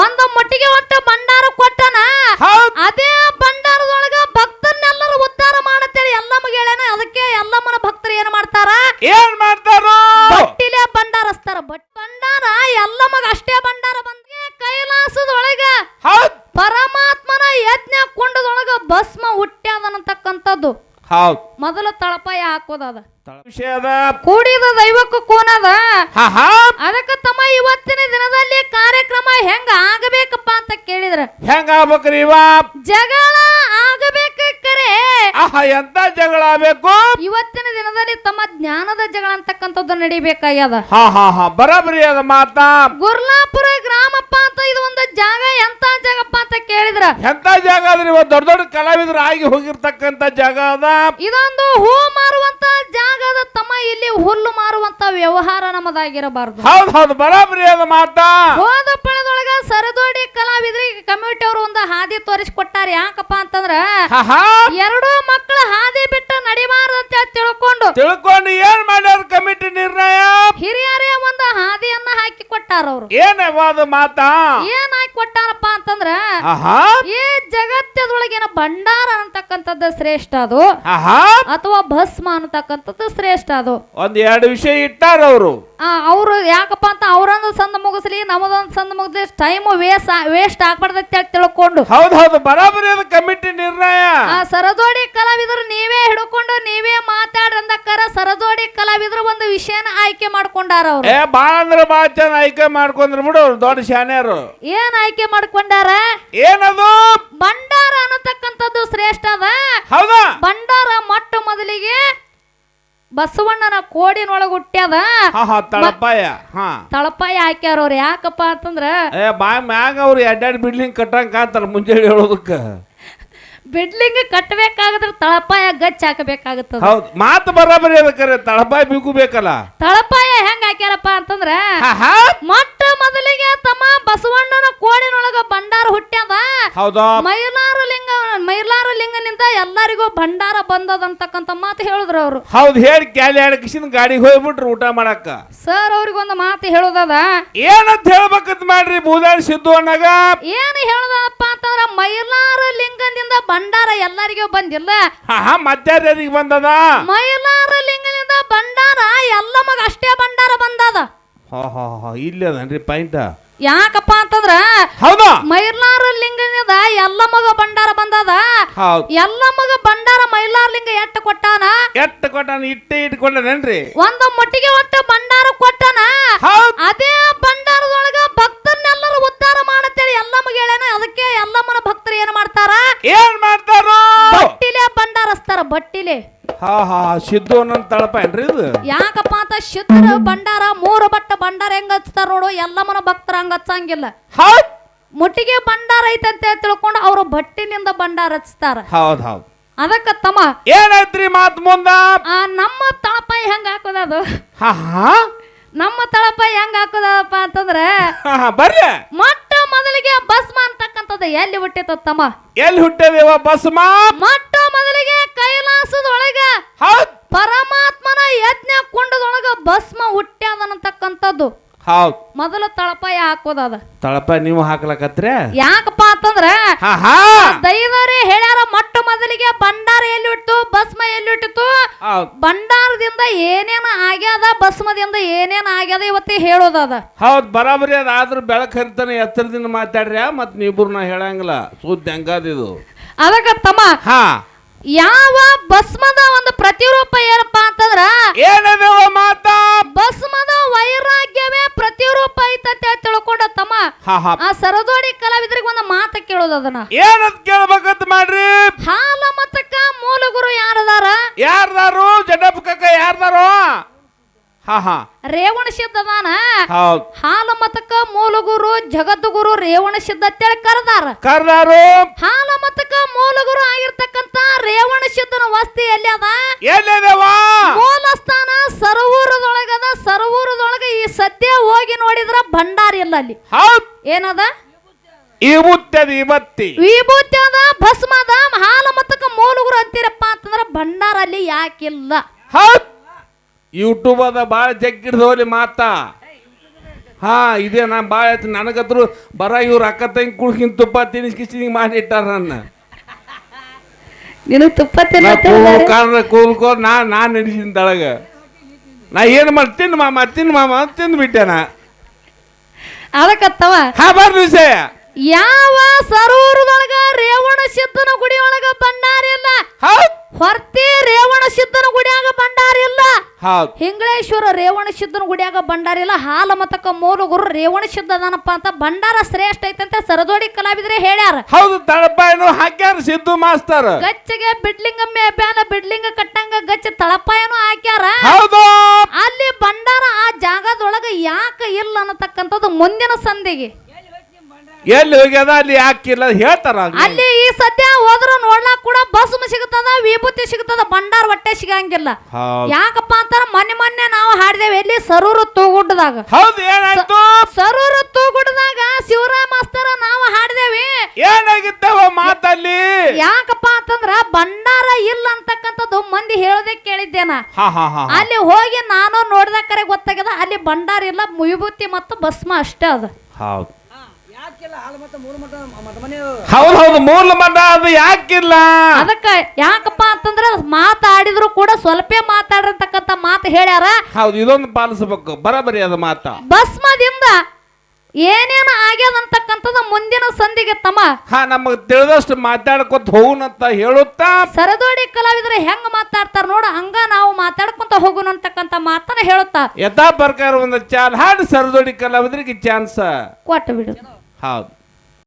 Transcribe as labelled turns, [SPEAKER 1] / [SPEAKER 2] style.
[SPEAKER 1] ಒಂದು ಮಟ್ಟಿಗೆ ಒಟ್ಟು ಭಂಡಾರ ಕೊಟ್ಟನ.
[SPEAKER 2] ಹೌದ್.
[SPEAKER 1] ಅದೇ ಭಂಡಾರದೊಳಗ ಭಕ್ತರನ್ನೆಲ್ಲರೂ ಉದ್ಧಾರ ಮಾಡತ್ತೇಳಿ. ಎಲ್ಲಮ್ಮಗೆ ಹೇಳ್ಯಾನ ಅದಕ್ಕೆ ಎಲ್ಲಮ್ಮನ ಭಕ್ತರು ಏನ್ ಮಾಡ್ತಾರ?
[SPEAKER 2] ಏನ್ ಮಾಡ್ತಾರೋ?
[SPEAKER 1] ಬಟ್ಟಿಲೆ ಭಂಡಾರಸ್ತಾರ. ಬಟ್ ಭಂಡಾರ ಎಲ್ಲಮ್ಮಗ ಅಷ್ಟೇ ಭಂಡಾರ ಬಂದ್ರೆ ಕೈಲಾಸದೊಳಗ
[SPEAKER 2] ಹೌದ್.
[SPEAKER 1] ಪರಮಾತ್ಮನ ಯಜ್ಞ ಕುಂಡದೊಳಗ ಭಸ್ಮ ಹುಟ್ಟ್ಯಾದನಂತಕ್ಕಂಥದ್ದು
[SPEAKER 2] ಹೌದ್.
[SPEAKER 1] ಮೊದಲು ತಳಪಾಯ ಹಾಕೋದದ
[SPEAKER 2] ವಿಷಯದ
[SPEAKER 1] ಕೂಡಿದ ದೈವಕ್ಕೂ ಕೂನದ. ಅದಕ್ಕ ತಮ್ಮ ಇವತ್ತಿನ ದಿನದಲ್ಲಿ ಕಾರ್ಯಕ್ರಮ ಹೆಂಗ ಆಗಬೇಕಪ್ಪ ಅಂತ ಕೇಳಿದ್ರ.
[SPEAKER 2] ಹೆಂಗ ಆಗ್ಬೇಕ್ರಿ ಇವ?
[SPEAKER 1] ಜಗಳ ಆಗಬೇಕ ಕರೆ
[SPEAKER 2] ಆಹಾ ಎಂತ ಜಗಳ ಆಗ್ಬೇಕು?
[SPEAKER 1] ಇವತ್ತಿನ ದಿನದಲ್ಲಿ ತಮ್ಮ ಜ್ಞಾನದ ಜಗಳ ಅಂತಕ್ಕಂಥದ್ದು ನಡಿಬೇಕಾಗ್ಯದ.
[SPEAKER 2] ಹಾ ಹಾ ಹಾ ಬರಾಬರಿ ಅದ ಮಾತಾ.
[SPEAKER 1] ಗುರ್ಲಾಪುರ ಗ್ರಾಮಪ್ಪ ಅಂತ ಇದು ಒಂದು ಜಾಗ ಎಂತ ಜಾಗಪ್ಪ ಅಂತ ಕೇಳಿದ್ರ.
[SPEAKER 2] ಎಂತ ಜಾಗ ಅದ್ರಿ? ಇವತ್ತು ದೊಡ್ಡ ದೊಡ್ಡ ಕಲಾವಿದರು ಆಗಿ ಹೋಗಿರ್ತಕ್ಕಂತ ಜಾಗ ಅದ.
[SPEAKER 1] ಇದೊಂದು ಹೂ ಮಾರುವಂತ ಜಾಗ ಅದ. ತಮ್ಮ ಇಲ್ಲಿ ಹುಲ್ಲು ಮಾರುವಂತ ವ್ಯವಹಾರ ನಮ್ಮದಾಗಿರಬಾರದು.
[SPEAKER 2] ಹೌದ್ ಹೌದು ಬರಾಬರಿ ಅದ ಮಾತಾ.
[SPEAKER 1] ಹೋದ ಪಳದೊಳಗ ಸರದೋಡಿ ಕಲಾವಿದರಿಗೆ ಕಮ್ಯುನಿಟಿ ಅವರು ಒಂದು ಹಾದಿ ತೋರಿಸಿಕೊಟ್ಟಾರ ಯಾಕಪ್ಪ ಅಂತಂದ್ರ
[SPEAKER 2] ಹಾ ಹಾ.
[SPEAKER 1] ಎರಡೂ ಮಕ್ಕಳು ಹಾದಿ ಬಿಟ್ಟು ನಡಿಬಾರ್ದು ಅಂತ ತಿಳ್ಕೊಂಡು
[SPEAKER 2] ತಿಳ್ಕೊಂಡು ಏನ್ ಮಾಡ್ಯಾರ ಕಮಿಟಿ ನಿರ್ಣಯ?
[SPEAKER 1] ಹಿರಿಯರೇ ಒಂದು ಹಾದಿಯನ್ನ ಹಾಕಿ ಕೊಟ್ಟಾರ ಅವರು.
[SPEAKER 2] ಏನವ ಅದು ಮಾತಾ?
[SPEAKER 1] ಏನ್ ಹಾಕಿ ಕೊಟ್ಟಾರಪ್ಪ ಅಂತಂದ್ರ ಈ ಜಗತ್ತದೊಳಗಿನ ಭಂಡಾರ ಅಂತಕ್ಕಂಥದ್ದು ಶ್ರೇಷ್ಠ ಅದು. ಅಥವಾ ಭಸ್ಮ ಅಂತಕ್ಕಂಥದ್ದು ಶ್ರೇಷ್ಠ ಅದು.
[SPEAKER 2] ಒಂದ್ ಎರಡು ವಿಷಯ ಇಟ್ಟಾರ ಅವರು.
[SPEAKER 1] ಅವ್ರು ಯಾಕಪ್ಪ ಅಂತ ಅವ್ರೊಂದು ಸಂದ ಮುಗಿಸ್ಲಿ ನಮ್ಮದೊಂದು ಸಂದ ಮುಗಿಸ್ಲಿ ಟೈಮ್ ವೇಸ್ಟ್ ವೇಸ್ಟ್ ಆಗ್ಬಾರ್ದೈತೆ ಅಂತ ತಿಳ್ಕೊಂಡು.
[SPEAKER 2] ಹೌದು ಹೌದು ಬರಾಬರಿ ಅದು ಕಮಿಟಿ ನಿರ್ಣಯ.
[SPEAKER 1] ಆ ಸರಜೋಡಿ ಕಲಾವಿದರು ನೀವೇ ಹಿಡ್ಕೊಂಡು ನೀವೇ ಮಾತಾಡ್ರಂದಕ್ಕಾರ ಸರದೋಡಿ ಕಲಾವಿದರು ಒಂದು ವಿಷಯನ ಆಯ್ಕೆ ಮಾಡ್ಕೊಂಡಾರ ಅವ್ರು.
[SPEAKER 2] ಏ ಬಾಳ ಅಂದ್ರೆ ಬಾಳ ಜನ ಆಯ್ಕೆ ಮಾಡ್ಕೊಂಡ್ರು ಬಿಡು ಅವ್ರು ದೊಡ್ಡ ಶಾನ್ಯಾರು.
[SPEAKER 1] ಏನ್ ಆಯ್ಕೆ ಮಾಡ್ಕೊಂಡಾರ?
[SPEAKER 2] ಏನದು?
[SPEAKER 1] ಭಂಡಾರ ಅನ್ನತಕ್ಕಂಥದ್ದು ಶ್ರೇಷ್ಠ ಅದ.
[SPEAKER 2] ಹೌದಾ?
[SPEAKER 1] ಭಂಡಾರ ಮೊಟ್ಟ ಮೊದಲಿಗೆ ಬಸವಣ್ಣನ ಕೋಡಿನೊಳಗ ಹುಟ್ಟ್ಯದ
[SPEAKER 2] ಹಾ ಹಾ ತಳಪಾಯ. ಹಾ.
[SPEAKER 1] ತಳಪಾಯ ಹಾಕ್ಯಾರ ಅವ್ರು ಯಾಕಪ್ಪ ಅಂತಂದ್ರ
[SPEAKER 2] ಏ ಬಾ ಮ್ಯಾಗ ಅವ್ರು ಎಡ್ಡಾಡ್ ಬಿಡ್ಲಿಂಗ್ ಕಟ್ಟಂಗ್ ಕಾಂತಾರ ಮುಂಜಾನೆ ಹೇಳೋದಕ್ಕ.
[SPEAKER 1] ಬಿಡ್ಲಿಂಗ್ ಕಟ್ಟಬೇಕಾಗದ್ರ ತಳಪಾಯ ಗಚ್ಚ ಹಾಕಬೇಕಾಗತ್ತದ.
[SPEAKER 2] ಹೌದು ಮಾತು ಬರಾಬರಿ ಅದಕ್ಕೆ ತಳಪಾಯ ಬಿಗು ಬೇಕಲ್ಲ
[SPEAKER 1] ತಳಪಾಯ ಹೆಂಗ್ ಹಾಕ್ಯಾರಪ್ಪ ಅಂತಂದ್ರ ಮೊಟ್ಟ ಮೊದಲಿಗೆ ತಮ್ಮ ಬಸವಣ್ಣನ ಕೋಣಿನೊಳಗ ಭಂಡಾರ ಹುಟ್ಟ್ಯದ.
[SPEAKER 2] ಹೌದಾ.
[SPEAKER 1] ಮೈಲಾರ ಲಿಂಗ ಮೈಲಾರ ಲಿಂಗನಿಂದ ಎಲ್ಲರಿಗೂ ಭಂಡಾರ ಬಂದದಂತಕ್ಕಂತ ಮಾತು ಹೇಳಿದ್ರು ಅವರು.
[SPEAKER 2] ಹೌದು ಹೇಳಿ ಕ್ಯಾಲಿ ಕಿಶಿನ ಗಾಡಿಗೆ ಹೋಗ್ಬಿಟ್ರು ಊಟ ಮಾಡಕ್ಕ.
[SPEAKER 1] ಸರ್ ಅವ್ರಿಗೊಂದು ಮಾತು ಹೇಳೋದದ.
[SPEAKER 2] ಏನಂತ ಹೇಳ್ಬೇಕಂತ ಮಾಡ್ರಿ ಬೂದಾಡಿ ಸಿದ್ದು ಅಣ್ಣಗ?
[SPEAKER 1] ಏನು ಹೇಳೋದಪ್ಪ ಅಂತಂದ್ರ ಎಲ್ಲರಿಗೂ ಬಂದಿಲ್ಲ.
[SPEAKER 2] ಹಾ ಮಧ್ಯಾಹ್ನದಿಗೆ ಬಂದದ?
[SPEAKER 1] ಮೈಲಾರ ಲಿಂಗನಿಂದ ಭಂಡಾರ ಎಲ್ಲ ಮಗ ಅಷ್ಟೇ ಭಂಡಾರ ಬಂದದ.
[SPEAKER 2] ಹಾ ಹಾ ಹಾ ಇಲ್ಲ ಅದನ್ರಿ ಪಾಯಿಂಟ್.
[SPEAKER 1] ಯಾಕಪ್ಪ ಅಂತಂದ್ರ
[SPEAKER 2] ಹೌದಾ?
[SPEAKER 1] ಮೈಲಾರ ಲಿಂಗನಿಂದ ಎಲ್ಲ ಮಗ ಭಂಡಾರ ಬಂದದ.
[SPEAKER 2] ಹೌದ್.
[SPEAKER 1] ಎಲ್ಲ ಮಗ ಭಂಡಾರ ಮೈಲಾರ ಲಿಂಗ ಎಟ್ಟ ಕೊಟ್ಟಾನ?
[SPEAKER 2] ಎತ್ತ ಕೊಟ್ಟಾನ? ಇಟ್ಟೆ ಇಟ್ಕೊಂಡನೇನ್ರಿ
[SPEAKER 1] ಒಂದು ಮಟ್ಟಿಗೆ ಒಟ್ಟು ಭಂಡಾರ ಕೊಟ್ಟಾನ. ಅದೇ
[SPEAKER 2] ಹಾ ಹಾ ಸಿದ್ದು ಅನ್ನೋ ತಳಪ ಏನ್ರಿ ಇದು?
[SPEAKER 1] ಯಾಕಪ್ಪ ಅಂತ ಶುದ್ಧ ಭಂಡಾರ ಮೂರು ಬಟ್ಟ ಭಂಡಾರ ಹೆಂಗ ಹಚ್ತಾರ ನೋಡು ಎಲ್ಲಮ್ಮನ ಭಕ್ತರ ಹಂಗ ಹಚ್ಚಂಗಿಲ್ಲ.
[SPEAKER 2] ಹೌದ್?
[SPEAKER 1] ಮುಟ್ಟಿಗೆ ಭಂಡಾರ ಹೇಳಿ ತಿಳ್ಕೊಂಡು ಅವರು ಬಟ್ಟಿನಿಂದ ಭಂಡಾರ ಹಚ್ತಾರ.
[SPEAKER 2] ಹೌದ್ ಹೌದ್.
[SPEAKER 1] ಅದಕ್ಕ ತಮ್ಮ.
[SPEAKER 2] ಏನಾಯ್ತ್ರಿ ಮಾತ್ ಮುಂದ?
[SPEAKER 1] ಆ ನಮ್ಮ ತಳಪಾಯಿ ಹೆಂಗ ಹಾಕೋದದು
[SPEAKER 2] ಅದು? ಹಾ
[SPEAKER 1] ನಮ್ಮ ತಳಪಾಯಿ ಹೆಂಗ ಹಾಕೋದಪ್ಪ ಅಂತಂದ್ರೆ
[SPEAKER 2] ಹಾ ಹಾ ಬರ್ರಿ
[SPEAKER 1] ಮೊಟ್ಟ ಮೊದಲಿಗೆ ಭಸ್ಮ ಅಂತಕ್ಕಂಥದ್ದು ಎಲ್ಲಿ ಹುಟ್ಟಿತ ತಮ್ಮ?
[SPEAKER 2] ಎಲ್ಲಿ ಹುಟ್ಟದೇವ ಬಸ್ಮಾ
[SPEAKER 1] ಮೊಟ್ಟ ಮೊದಲಿಗೆ ಕೈಲಾಸದೊಳಗ
[SPEAKER 2] ಹೌದ್
[SPEAKER 1] ಪರಮಾತ್ಮನ ಯಜ್ಞ ಕುಂಡದೊಳಗ ಭಸ್ಮ ಹುಟ್ಟ್ಯಾದನಂತಕ್ಕಂಥದ್ದು
[SPEAKER 2] ಹೌದ್.
[SPEAKER 1] ಮೊದಲು ತಳಪಾಯ ಹಾಕೋದದ
[SPEAKER 2] ತಳಪ ನೀವು ಹಾಕ್ಲಕತ್ರೆ?
[SPEAKER 1] ಯಾಕಪ್ಪ ಅಂತಂದ್ರ ದೈವರೇ ಹೇಳ್ಯಾರ ಮೊಟ್ಟ ಮೊದಲಿಗೆ ಭಂಡಾರ ಎಲ್ಲಿ ಹುಟ್ಟು ಭಸ್ಮ
[SPEAKER 2] ಎಲ್ಲಿಟ್ಟಿತ್ತು
[SPEAKER 1] ಭಂಡಾರದಿಂದ ಏನೇನ ಆಗ್ಯಾದ ಭಸ್ಮದಿಂದ ಏನೇನ ಆಗ್ಯದ ಇವತ್ತಿ ಹೇಳೋದದ
[SPEAKER 2] ಹೌದ್ ಬರಾಬರಿ ಅದ. ಆದ್ರ ಬೆಳಕ್ ಹರಿತಾನೆ ಎತ್ತರದಿಂದ ಮಾತಾಡ್ರಿ ಮತ್ ನೀಬ್ರು ನಾ ಹೇಳಂಗಿಲ್ಲ. ಸುದ್ದಿ ಇದು.
[SPEAKER 1] ಅದಕ್ಕ ತಮ್ಮ
[SPEAKER 2] ಹಾ.
[SPEAKER 1] ಯಾವ ಭಸ್ಮದ ಒಂದು ಪ್ರತಿರೂಪ ಏನಪ್ಪಾ ಅಂತಂದ್ರ
[SPEAKER 2] ಏನದೇವ ಮಾತಾ?
[SPEAKER 1] ಭಸ್ಮದ ವೈರಾಗ್ಯವೇ ಪ್ರತಿರೂಪ ಐತಂತ ತಿಳ್ಕೊಂಡ ತಮ್ಮ. ಆ ಸರದೋಡಿ ಕಲಾವಿದರಿಗೆ ಒಂದು ಮಾತ ಕೇಳೋದು ಅದನ್ನ.
[SPEAKER 2] ಏನಂತ ಕೇಳ್ಬೇಕಂತ ಮಾಡ್ರಿ?
[SPEAKER 1] ಹಾಲ ಮತಕ್ಕ ಮೂಲ ಗುರು ಯಾರದಾರ?
[SPEAKER 2] ಯಾರದಾರು? ಯಾರದಾರು ಯಾರ್ದಾರು? ಹಾ ಹಾ.
[SPEAKER 1] ರೇವಣ ಸಿದ್ಧದಾನ
[SPEAKER 2] ಹೌದ್.
[SPEAKER 1] ಹಾಲ ಮತಕ ಮೂಲ ಗುರು ಜಗದ್ಗುರು ರೇವಣ ಸಿದ್ಧ ಅಂತೇಳಿ ಕರೆದಾರ.
[SPEAKER 2] ಕರ್ದಾರು.
[SPEAKER 1] ಹಾಲ ಮತಕ ಮೂಲ ಗುರು ಆಗಿರ್ತಕ್ಕಂತ ರೇವಣ ಸಿದ್ಧನ ವಸ್ತಿ ಎಲ್ಲಿ ಅದ?
[SPEAKER 2] ಎಲ್ಲಿದೇವ?
[SPEAKER 1] ಮೂಲ ಸ್ಥಾನ ಸರವೂರದೊಳಗದ ಸರವೂರದೊಳಗ ಈ ಸದ್ಯ ಹೋಗಿ ನೋಡಿದ್ರ ಭಂಡಾರ ಇಲ್ಲ ಅಲ್ಲಿ.
[SPEAKER 2] ಹೌದ್.
[SPEAKER 1] ಏನದ?
[SPEAKER 2] ಇವತ್ತದ ಇವತ್ತಿ
[SPEAKER 1] ವಿಭೂತಿ ಅದ ಭಸ್ಮ ಅದ ಹಾಲ ಮತಕ ಮೂಲ ಗುರು ಅಂತೀರಪ್ಪ ಅಂತಂದ್ರ ಭಂಡಾರ ಅಲ್ಲಿ ಯಾಕಿಲ್ಲ.
[SPEAKER 2] ಹೌದ್. ಯೂಟ್ಯೂಬ್ ಅದ ಭಾಳ ಜಗ್ಗಿಡ್ದು ಮಾತ ಮಾತಾ. ಹಾ ಇದೇ ನಾ ಭಾಳ ಆಯ್ತು. ನನಗತ್ರು ಬರ ಇವ್ರು ಅಕ್ಕ ತಂಗಿ ಕುಡ್ಕಿನ ತುಪ್ಪ ತಿನ್ನಿಸ್ಕಿಸಿ ಹಿಂಗೆ ಮಾಡಿಟ್ಟಾರ ನನ್ನ.
[SPEAKER 1] ನಿನಗೆ ತುಪ್ಪ
[SPEAKER 2] ಕಾಣ್ರೆ ಕೂಲ್ಕೋ ನಾ ನಾ ನೆನೆಸಿನ ತಳಗ ನಾ ಏನು ಮಾಡಿ ತಿನ್ನು ಮಾಮ ತಿನ್ನು ಮಾಮ ತಿಂದು ತಿಂದ್ಬಿಟ್ಟೆ ನಾ.
[SPEAKER 1] ಅದಕ್ಕತ್ತವ?
[SPEAKER 2] ಹಾ ಬರ್ರಿ ವಿಷಯ.
[SPEAKER 1] ಯಾವ ಸರೂರದೊಳಗ
[SPEAKER 2] ಹೌದ್.
[SPEAKER 1] ಹಿಂಗಳೇಶ್ವರ ರೇವಣ ಸಿದ್ಧನ ಗುಡಿಯಾಗ ಭಂಡಾರ ಇಲ್ಲ. ಹಾಲ ಮತಕ ಮೂಲ ಗುರು ರೇವಣ ಸಿದ್ಧ ಅದಾನಪ್ಪ ಅಂತ ಭಂಡಾರ ಶ್ರೇಷ್ಠ ಐತಂತ ಸರದೋಡಿ ಕಲಾವಿದ್ರೆ ಹೇಳ್ಯಾರ.
[SPEAKER 2] ಹೌದು ತಳಪಾಯನು ಹಾಕ್ಯಾರ ಸಿದ್ದು ಮಾಸ್ತರ್.
[SPEAKER 1] ಗಚ್ಚಗೆ ಬಿಡ್ಲಿಂಗ ಮೇಬ್ಯಾನ ಬಿಡ್ಲಿಂಗ ಕಟ್ಟಂಗ ಗಚ್ಚ ತಳಪಾಯನು ಹಾಕ್ಯಾರ.
[SPEAKER 2] ಹೌದು.
[SPEAKER 1] ಅಲ್ಲಿ ಭಂಡಾರ ಆ ಜಾಗದೊಳಗ ಯಾಕ ಇಲ್ಲ ಅನ್ನತಕ್ಕಂಥದ್ದು ಮುಂದಿನ ಸಂಧಿಗೆ.
[SPEAKER 2] ಎಲ್ಲಿ ಹೋಗ್ಯದ ಅಲ್ಲಿ ಯಾಕಿಲ್ಲ ಹೇಳ್ತಾರ ಅಲ್ಲಿ.
[SPEAKER 1] ಅಲ್ಲಿ ಈ ಸದ್ಯ ಹೋದ್ರ ನೋಡ್ಲಾಕ್ ಕೂಡ ಬಸ್ ಸಿಗುತ್ತದ ವಿಭೂತಿ ಸಿಗುತ್ತದ ಭಂಡಾರ ಹೊಟ್ಟೆ ಸಿಗಂಗಿಲ್ಲ.
[SPEAKER 2] ಹೌದ್.
[SPEAKER 1] ಯಾಕಪ್ಪ ಅಂತಾರ ಮೊನ್ನೆ ಮೊನ್ನೆ ನಾವು ಹಾಡಿದೇವೆ ಎಲ್ಲಿ ಸರೂರು ತೂಗುಡ್ಡದಾಗ.
[SPEAKER 2] ಹೌದು ಏನಾಯ್ತು?
[SPEAKER 1] ಸರೂರು ತೂಗುಡ್ಡದಾಗ ಶಿವರಾಮ ಅಸ್ತರ ನಾವು ಹಾಡಿದೇವಿ.
[SPEAKER 2] ಏನಾಗಿತ್ತವ ಮಾತಲ್ಲಿ?
[SPEAKER 1] ಯಾಕಪ್ಪ ಅಂತಂದ್ರ ಭಂಡಾರ ಇಲ್ಲ ಅಂತಕ್ಕಂಥದ್ದು ಮಂದಿ ಹೇಳದೆ ಕೇಳಿದ್ದೇನ.
[SPEAKER 2] ಹಾ ಹಾ ಹಾ ಹಾ.
[SPEAKER 1] ಅಲ್ಲಿ ಹೋಗಿ ನಾನು ನೋಡ್ದಕ್ಕರೆ ಗೊತ್ತಾಗ್ಯದ ಅಲ್ಲಿ ಭಂಡಾರ ಇಲ್ಲ ವಿಭೂತಿ ಮತ್ತು ಭಸ್ಮ ಅಷ್ಟೇ ಅದ.
[SPEAKER 2] ಹೌದು. ಹೌದು ಹೌದು ಮೂಲ ಮಠ ಅದು ಯಾಕಿಲ್ಲ?
[SPEAKER 1] ಅದಕ್ಕೆ ಯಾಕಪ್ಪ ಅಂತಂದ್ರೆ ಮಾತಾಡಿದ್ರು ಕೂಡ ಸ್ವಲ್ಪ ಮಾತಾಡಿರ್ತಕ್ಕಂತ ಮಾತು ಹೇಳ್ಯಾರ.
[SPEAKER 2] ಹೌದು ಇದೊಂದು ಪಾಲಿಸಬೇಕು ಬರಬರಿ ಅದು ಮಾತ.
[SPEAKER 1] ಭಸ್ಮದಿಂದ ಏನೇನು ಆಗ್ಯದ ಅಂತಕ್ಕಂಥದ್ದು ಮುಂದಿನ ಸಂಧಿಗೆ ತಮ್ಮ.
[SPEAKER 2] ಹಾ ನಮಗ್ ತಿಳಿದಷ್ಟು ಮಾತಾಡ್ಕೊತ ಹೋಗುನಂತ ಹೇಳುತ್ತಾ.
[SPEAKER 1] ಸರದೋಡಿ ಕಲಾವಿದ್ರೆ ಹೆಂಗ್ ಮಾತಾಡ್ತಾರ ನೋಡ ಹಂಗ ನಾವು ಮಾತಾಡ್ಕೊಂತ ಹೋಗೋಣ ಅಂತಕ್ಕಂಥ ಮಾತನ್ನ ಹೇಳುತ್ತಾ.
[SPEAKER 2] ಯಥಾ ಪ್ರಕಾರ ಒಂದು ಚಾಲ್ ಹಾಡು ಸರದೋಡಿ ಕಲಾವಿದ್ರಿಗೆ ಚಾನ್ಸ್.
[SPEAKER 1] ಕೊಟ್ಟು ಬಿಡು.
[SPEAKER 2] ಹೌದು